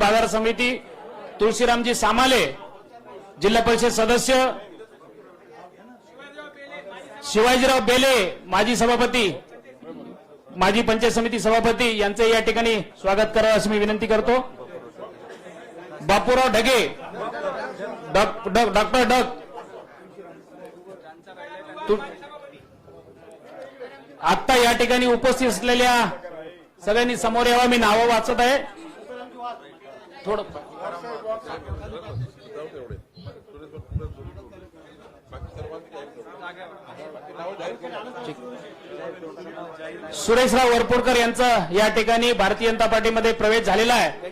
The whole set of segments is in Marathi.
बाजार समिती तुळशीरामजी सामाले जिल्हा परिषद सदस्य शिवाजीराव बेले माजी सभापती माजी पंचायत समिती सभापती यांचे या ठिकाणी स्वागत करावं अशी मी विनंती करतो. बापूराव ढगे डॉक्टर डग आत्ता या ठिकाणी उपस्थित असलेल्या सगळ्यांनी समोर यावा मी नावं वाचत आहे. थोडं सुरेशराव वरपुडकर यांचा या ठिकाणी भारतीय जनता पार्टीमध्ये प्रवेश झालेला आहे.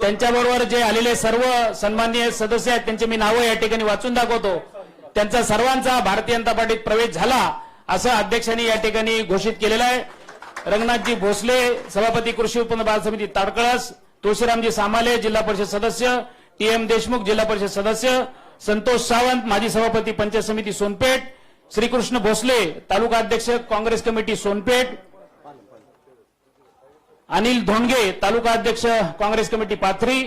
त्यांच्याबरोबर जे आलेले सर्व सन्माननीय सदस्य आहेत त्यांचे मी नावं या ठिकाणी वाचून दाखवतो. त्यांचा सर्वांचा भारतीय जनता पार्टीत प्रवेश झाला असं अध्यक्षांनी या ठिकाणी घोषित केलेलं आहे. रंगनाथजी भोसले सभापती कृषी उत्पन्न बाजार समिती ताडकळस तुळशीरामजी सामाले जिल्हा परिषद सदस्य टी एम देशमुख जिल्हा परिषद सदस्य संतोष सावंत माजी सभापती पंचायत समिती सोनपेठ श्रीकृष्ण भोसले तालुका अध्यक्ष काँग्रेस कमिटी सोनपेठ अनिल धोंडगे तालुका अध्यक्ष काँग्रेस कमिटी पाथरी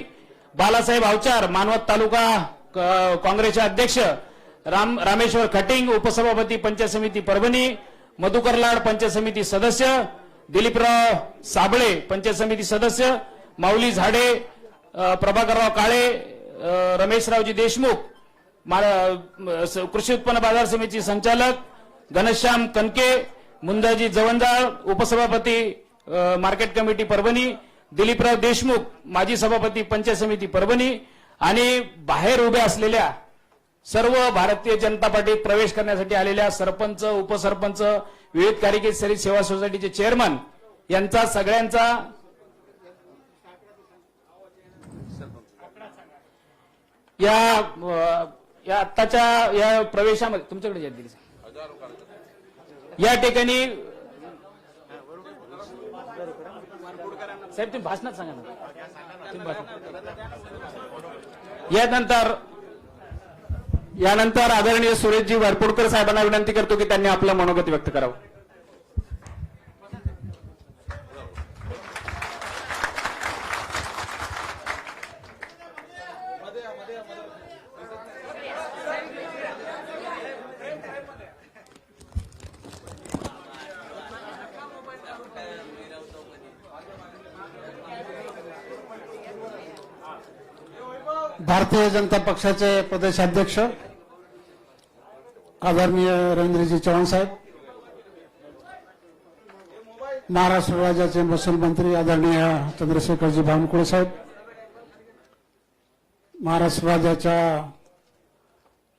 बालासाहेब अवचार मानवत तालुका काँग्रेसचे अध्यक्ष राम रामेश्वर खटिंग उपसभापती पंचायत समिती परभणी मधुकर लाड पंचायत समिती सदस्य दिलीपराव साबळे पंचायत समिती सदस्य माऊली झाडे प्रभाकरराव काळे रमेशरावजी देशमुख मा- स- कृषी उत्पन्न बाजार समितीचे संचालक घनश्याम कनके मुंदाजी जवंजाळ उपसभापती मार्केट कमिटी परभणी दिलीपराव देशमुख माजी सभापती पंचायत समिती परभणी आणि बाहेर उभ्या असलेल्या सर्व भारतीय जनता पार्टीत प्रवेश करण्यासाठी आलेल्या सरपंच उपसरपंच विविध कार्यकारी सेवा सोसायटीचे चेअरमन यांचा सगळ्यांचा या या आत्ताच्या या प्रवेशामध्ये तुमच्याकडे दिली या ठिकाणी साहेब तुम्ही भाषणात सांगा ना. यानंतर यानंतर आदरणीय सुरेशजी वरपुडकर साहेबांना विनंती करतो की त्यांनी आपलं मनोगत व्यक्त करावं. भारतीय जनता पक्षाचे प्रदेशाध्यक्ष आदरणीय रवींद्रजी चव्हाण साहेब महाराष्ट्र राज्याचे महसूल मंत्री आदरणीय चंद्रशेखरजी भानकुळे साहेब महाराष्ट्र राज्याच्या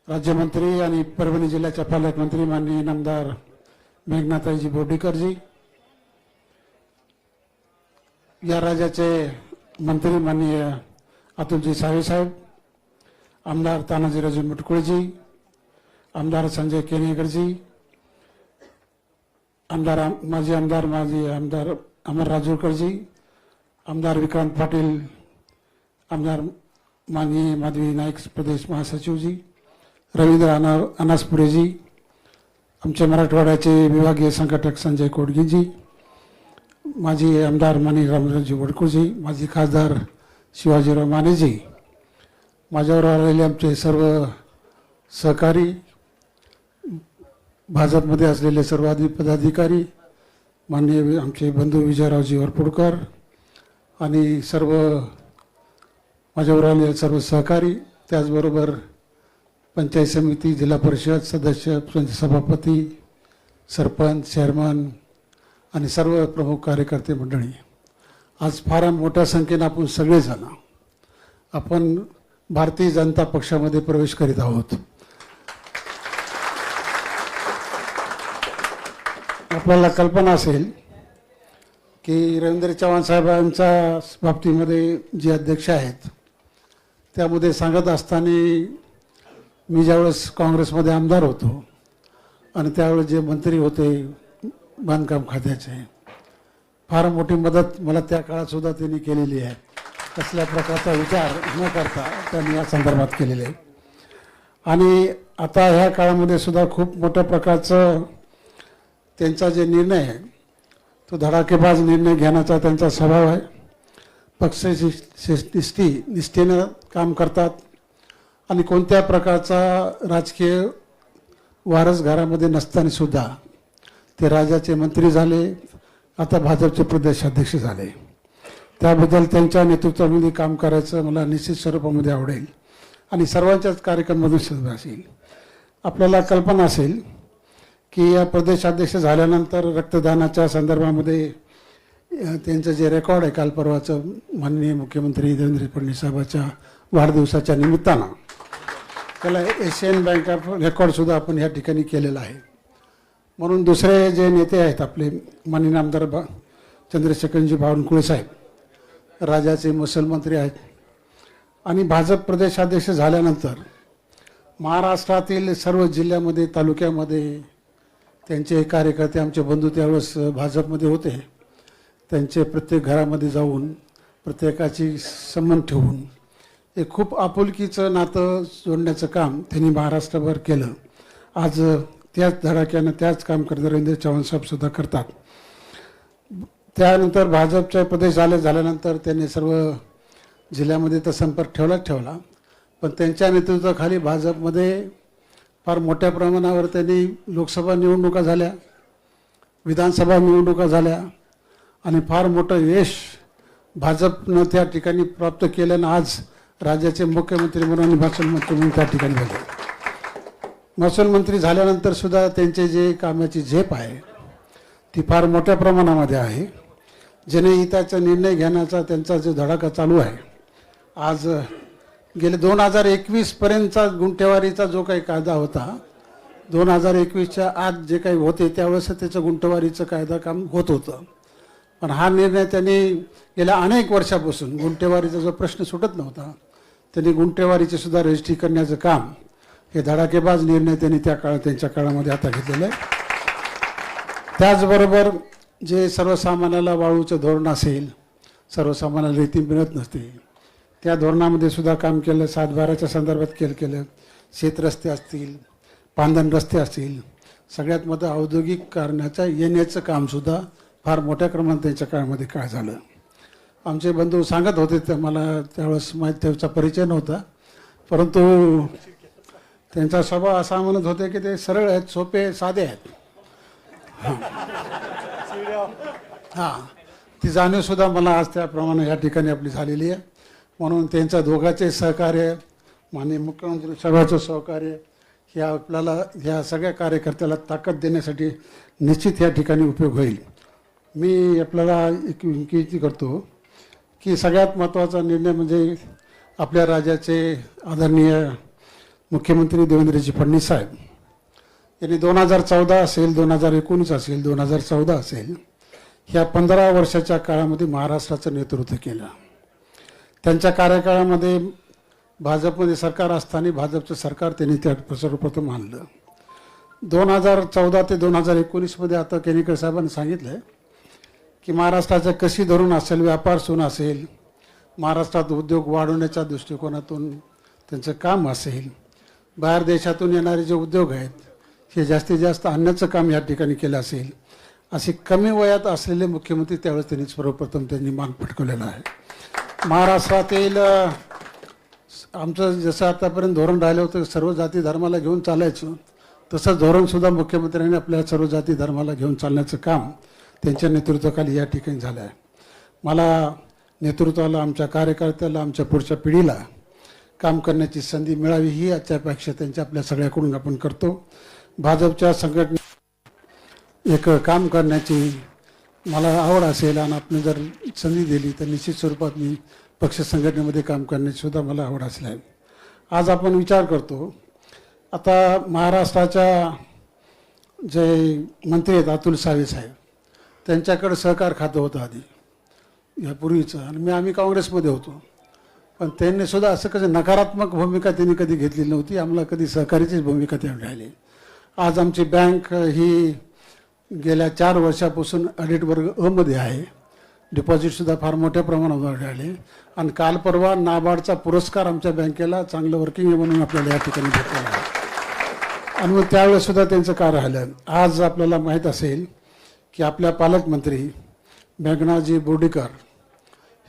राज्यमंत्री आणि परभणी जिल्ह्याच्या पालकमंत्री माननीय नामदार मेघनाथाईजी बोर्डीकरजी या राज्याचे मंत्री माननीय अतुलजी सावे साहेब आमदार तानाजीराजे मुटकुळेजी आमदार संजय केनेकरजी आमदार माजी आमदार माजी आमदार अमर राजूरकरजी आमदार विक्रांत पाटील आमदार माननीय माधवी नाईक प्रदेश महासचिवजी रवींद्र अना अनासपुरेजी आमचे मराठवाड्याचे विभागीय संघटक संजय कोडगेजी माजी आमदार मानी रामरावजी वडकुळजी माजी खासदार शिवाजीराव मानेजी माझ्यावर आलेले आमचे सर्व सहकारी भाजपमध्ये असलेले सर्व पदाधिकारी माननीय आमचे बंधू विजयरावजी वरपुडकर आणि सर्व माझ्यावर आलेले सर्व सहकारी त्याचबरोबर पंचायत समिती जिल्हा परिषद सदस्य सभापती सरपंच चेअरमन आणि सर्व प्रमुख कार्यकर्ते मंडळी. आज फार मोठ्या संख्येनं आपण सगळेजण आपण भारतीय जनता पक्षामध्ये प्रवेश करीत आहोत. आपल्याला कल्पना असेल की रवींद्र चव्हाण साहेबांच्या बाबतीमध्ये जे अध्यक्ष आहेत त्यामध्ये सांगत असताना मी ज्यावेळेस काँग्रेसमध्ये आमदार होतो आणि त्यावेळेस जे मंत्री होते बांधकाम खात्याचे फार मोठी मदत मला त्या काळात सुद्धा त्यांनी केलेली आहे. कसल्या प्रकारचा विचार न करता त्यांनी या संदर्भात केलेले आहे. आणि आता ह्या काळामध्ये सुद्धा खूप मोठ्या प्रकारचं त्यांचा जे निर्णय आहे तो धडाकेबाज निर्णय घेण्याचा त्यांचा स्वभाव आहे. पक्ष निष्ठी निष्ठेनं काम करतात आणि कोणत्या प्रकारचा राजकीय वारस घरामध्ये नसताना सुद्धा ते राजाचे मंत्री झाले आता भाजपचे प्रदेशाध्यक्ष झाले. त्याबद्दल त्यांच्या नेतृत्वामध्ये काम करायचं मला निश्चित स्वरूपामध्ये आवडेल. आणि सर्वांच्याच कार्यक्रमामधून सहभाग असेल. आपल्याला कल्पना असेल की या प्रदेशाध्यक्ष झाल्यानंतर रक्तदानाच्या संदर्भामध्ये त्यांचं जे रेकॉर्ड आहे काल परवाचं माननीय मुख्यमंत्री देवेंद्र फडणवीस साहेबाच्या वाढदिवसाच्या निमित्तानं त्याला एशियन बँक ऑफ रेकॉर्डसुद्धा आपण या ठिकाणी केलेला आहे. म्हणून दुसरे जे नेते आहेत आपले माननीय आमदार बा चंद्रशेखरजी बावनकुळे साहेब राज्याचे मुसलमंत्री आहेत. आणि भाजप प्रदेशाध्यक्ष झाल्यानंतर महाराष्ट्रातील सर्व जिल्ह्यामध्ये तालुक्यामध्ये त्यांचे कार्यकर्ते आमचे बंधू त्यावेळेस भाजपमध्ये होते. त्यांचे प्रत्येक घरामध्ये जाऊन प्रत्येकाची संबंध ठेवून एक खूप आपुलकीचं नातं जोडण्याचं काम त्यांनी महाराष्ट्रभर केलं. आज त्याच धडाक्यानं त्याच काम करत रवींद्र चव्हाण साहेबसुद्धा करतात. त्यानंतर भाजपचे प्रदेश झाले झाल्यानंतर त्यांनी सर्व जिल्ह्यामध्ये तर संपर्क ठेवलाच ठेवला. पण त्यांच्या नेतृत्वाखाली भाजपमध्ये फार मोठ्या प्रमाणावर त्यांनी लोकसभा निवडणुका झाल्या विधानसभा निवडणुका झाल्या आणि फार मोठं यश भाजपनं त्या ठिकाणी प्राप्त केल्यानं आज राज्याचे मुख्यमंत्री म्हणून आणि मंत्री म्हणून त्या ठिकाणी झाले. महसूल मंत्री झाल्यानंतर सुद्धा त्यांचे जे कामाची झेप आहे ती फार मोठ्या प्रमाणामध्ये आहे. जनहिताचा निर्णय घेण्याचा त्यांचा जो धडाका चालू आहे आज गेले दोन हजार एकवीसपर्यंतचा गुंठेवारीचा जो काही कायदा होता दोन हजार एकवीसच्या आत जे काही होते त्यावेळेस त्याचं गुंठेवारीचं कायदा काम होत होतं. पण हा निर्णय त्यांनी गेल्या अनेक वर्षापासून गुंठेवारीचा जो प्रश्न सुटत नव्हता त्यांनी गुंठेवारीचे सुद्धा रजिस्ट्री करण्याचं काम हे धडाकेबाज निर्णय त्यांनी त्या काळात त्यांच्या काळामध्ये आता घेतलेलं आहे. त्याचबरोबर जे सर्वसामान्याला वाळूचं धोरण असेल सर्वसामान्याला रेती मिळत नसते त्या धोरणामध्ये सुद्धा काम केलं सातबाराच्या संदर्भात केलं केलं. शेतरस्ते असतील पांधन रस्ते असतील सगळ्यात मोठं औद्योगिक कारणाच्या येण्याचं कामसुद्धा फार मोठ्या प्रमाणात त्यांच्या काळामध्ये काय झालं. आमचे बंधू सांगत होते तर मला त्यावेळेस माहीत त्याचा परिचय नव्हता परंतु त्यांचा स्वभाव असा म्हणत होते की ते सरळ आहेत सोपे साधे आहेत. हां. ती जाणीवसुद्धा मला आज त्याप्रमाणे या ठिकाणी आपली झालेली आहे. म्हणून त्यांच्या दोघांचे सहकार्य माननीय मुख्यमंत्री सर्वांचं सहकार्य हे आपल्याला ह्या सगळ्या कार्यकर्त्याला ताकद देण्यासाठी निश्चित या ठिकाणी उपयोग होईल. मी आपल्याला एक विनंती करतो की सगळ्यात महत्त्वाचा निर्णय म्हणजे आपल्या राज्याचे आदरणीय मुख्यमंत्री देवेंद्रजी फडणवीस साहेब यांनी दोन हजार चौदा असेल दोन हजार एकोणीस असेल दोन हजार चौदा असेल ह्या पंधरा वर्षाच्या काळामध्ये महाराष्ट्राचं नेतृत्व केलं. त्यांच्या कार्यकाळामध्ये भाजपमध्ये सरकार असताना भाजपचं सरकार त्यांनी त्या सर्वप्रथम आणलं. दोन हजार चौदा ते दोन हजार एकोणीसमध्ये आता केनेकर साहेबांनी सांगितलं आहे की महाराष्ट्राचं कशी धरून असेल व्यापार सून असेल महाराष्ट्रात उद्योग वाढवण्याच्या दृष्टिकोनातून त्यांचं काम असेल बाहेर देशातून येणारे जे उद्योग आहेत हे जास्तीत जास्त आणण्याचं काम या ठिकाणी केलं असेल असे कमी वयात असलेले मुख्यमंत्री त्यावेळेस त्यांनी सर्वप्रथम त्यांनी मान पटकवलेला आहे. महाराष्ट्रातील आमचं जसं आतापर्यंत धोरण राहिलं होतं सर्व जाती धर्माला घेऊन चालायचं तसंच धोरणसुद्धा मुख्यमंत्र्यांनी आपल्या सर्व जाती धर्माला घेऊन चालण्याचं काम त्यांच्या नेतृत्वाखाली या ठिकाणी झालं आहे. मला नेतृत्वाला आमच्या कार्यकर्त्याला आमच्या पुढच्या पिढीला काम करण्याची संधी मिळावी ही आजच्या अपेक्षा त्यांच्या आपल्या सगळ्याकडून आपण करतो. भाजपच्या संघटने एक काम करण्याची मला आवड असेल आणि आपण जर संधी दिली तर निश्चित स्वरूपात मी पक्ष संघटनेमध्ये काम करण्याची सुद्धा मला आवड असली आहे. आज आपण विचार करतो. आता महाराष्ट्राच्या जे मंत्री आहेत अतुल सावे साहेब त्यांच्याकडे सहकार खातं होतं आधी यापूर्वीचं. आणि मी आम्ही काँग्रेसमध्ये होतो. पण त्यांनी सुद्धा असं कसं नकारात्मक भूमिका त्यांनी कधी घेतलेली नव्हती आम्हाला कधी सहकार्याचीच भूमिका त्यावेळी राहिली. आज आमची बँक ही गेल्या चार वर्षापासून ऑडिट वर्ग अमध्ये आहे. डिपॉझिटसुद्धा फार मोठ्या प्रमाणावर राहिले. आणि काल परवा नाबार्डचा पुरस्कार आमच्या बँकेला चांगलं वर्किंग आहे म्हणून आपल्याला या ठिकाणी भेटलेला आहे. आणि मग त्यावेळेसुद्धा त्यांचं काय राहिलं? आज आपल्याला माहीत असेल की आपल्या पालकमंत्री मेघनाजी बोर्डीकर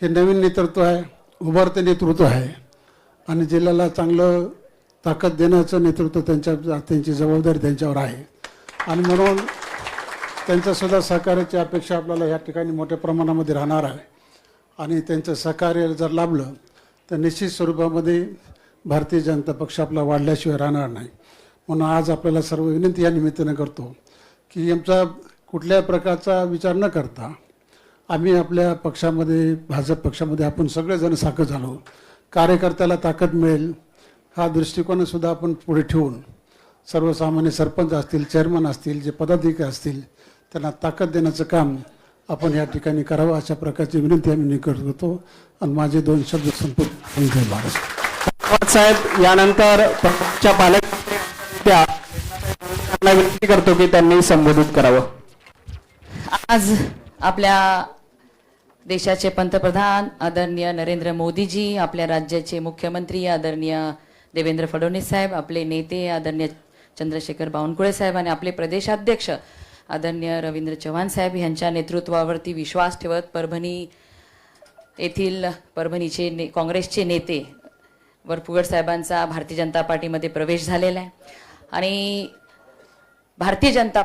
हे नवीन नेतृत्व आहे. उभारते नेतृत्व आहे. आणि जिल्ह्याला चांगलं ताकद देण्याचं नेतृत्व त्यांच्या त्यांची जबाबदारी त्यांच्यावर आहे. आणि म्हणून त्यांच्यासुद्धा सहकार्याची अपेक्षा आपल्याला या ठिकाणी मोठ्या प्रमाणामध्ये राहणार आहे. आणि त्यांचं सहकार्य जर लाभलं तर निश्चित स्वरूपामध्ये भारतीय जनता पक्ष आपला वाढल्याशिवाय राहणार नाही. म्हणून आज आपल्याला सर्व विनंती या निमित्तानं करतो की आमचा कुठल्याही प्रकारचा विचार न करता आम्ही आपल्या पक्षामध्ये भाजप पक्षामध्ये आपण सगळेजण साखर झालो. कार्यकर्त्याला ताकद मिळेल हा दृष्टिकोनसुद्धा आपण पुढे ठेवून सर्वसामान्य सरपंच असतील चेअरमन असतील जे पदाधिकारी असतील त्यांना ताकद देण्याचं काम आपण या ठिकाणी करावं अशा प्रकारची विनंती आम्ही करतो आणि माझे दोन शब्द संपूर्ण साहेब यानंतर पक्षाच्या पालक विनंती करतो की त्यांनी संबोधित करावं. आज आपल्या देशाचे पंतप्रधान आदरणीय नरेंद्र मोदीजी आपल्या राज्याचे मुख्यमंत्री आदरणीय देवेंद्र फडणवीस साहेब आपले नेते आदरणीय चंद्रशेखर बावनकुळे साहेब आणि आपले प्रदेशाध्यक्ष आदरणीय रवींद्र चव्हाण साहेब यांच्या नेतृत्वावरती विश्वास ठेवत परभणी येथील परभणीचे ने काँग्रेसचे नेते वरपुगड साहेबांचा भारतीय जनता पार्टीमध्ये प्रवेश झालेला आहे. आणि भारतीय जनता